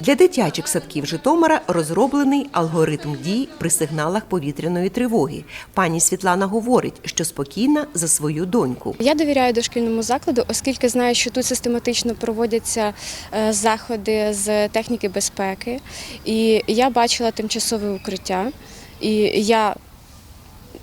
Для дитячих садків Житомира розроблений алгоритм дій при сигналах повітряної тривоги. Пані Світлана говорить, що спокійна за свою доньку. Я довіряю дошкільному закладу, оскільки знаю, що тут систематично проводяться е, заходи з техніки безпеки, і я бачила тимчасове укриття, і я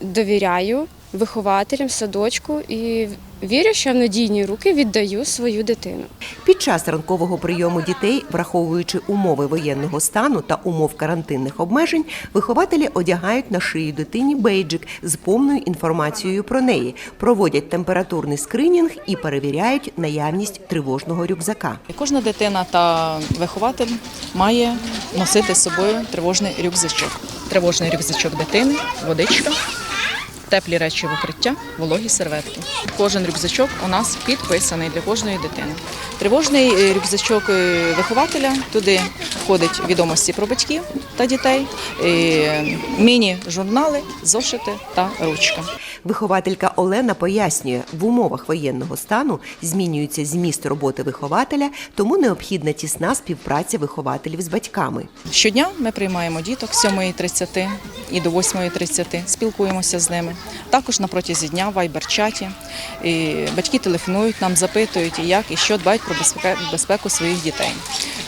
довіряю вихователям садочку і вірю, що в надійні руки віддаю свою дитину. Під час ранкового прийому дітей, враховуючи умови воєнного стану та умов карантинних обмежень, вихователі одягають на шию дитині бейджик з повною інформацією про неї, проводять температурний скринінг і перевіряють наявність тривожного рюкзака. Кожна дитина та вихователь має носити з собою тривожний рюкзачок. Тривожний рюкзачок дитини, водичка, теплі речі в укриття, вологі серветки. Кожен рюкзачок у нас підписаний для кожної дитини. Тривожний е, рюкзачок е, вихователя туди входить відомості про батьків та дітей, е, міні-журнали, зошити та ручка. Вихователька Олена пояснює, в умовах воєнного стану змінюється зміст роботи вихователя, тому необхідна тісна співпраця вихователів з батьками. Щодня ми приймаємо діток з 7.30 і до 8.30, спілкуємося з ними. Також на протязі дня в вайбер-чаті. Батьки телефонують нам, запитують, як і що дбають про безпеку, своїх дітей.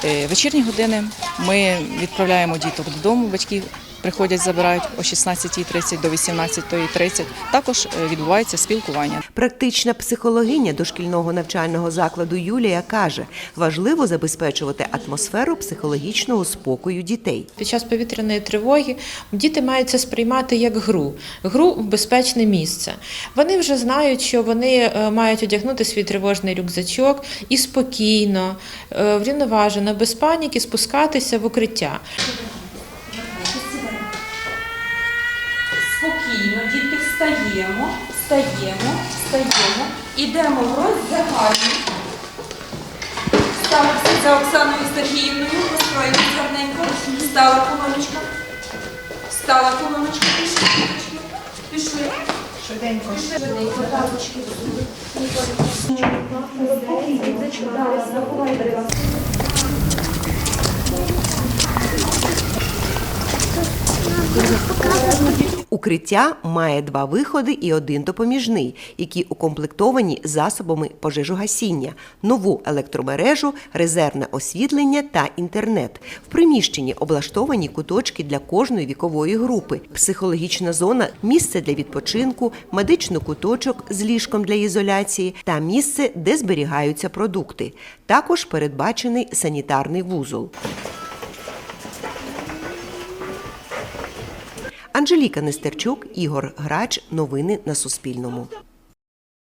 Е, Вечірні години ми відправляємо діток додому, батьки приходять, забирають о 16.30 до 18.30. Також е, відбувається спілкування. Практична психологиня дошкільного навчального закладу Юлія каже, важливо забезпечувати атмосферу психологічного спокою дітей. Під час повітряної тривоги діти мають це сприймати як гру, гру в безпечне місце. Вони вже знають, що вони е, мають одягнути свій тривожний рюкзачок і спокійно, е, врівноважено, без паніки спускатися в укриття. Спокійно, діти, встаємо, встаємо, встаємо, ідемо в. Стали всі за Оксаною Сергіївною, построїлись гарненько. Стала колоночка. Стала колоночка, пішли, пішли, пішли. Швиденько. Швиденько. Укриття має два виходи і один допоміжний, які укомплектовані засобами пожежогасіння, нову електромережу, резервне освітлення та інтернет. В приміщенні облаштовані куточки для кожної вікової групи, психологічна зона, місце для відпочинку, медичний куточок з ліжком для ізоляції та місце, де зберігаються продукти. Також передбачений санітарний вузол. Анжеліка Нестерчук, Ігор Грач. Новини на Суспільному.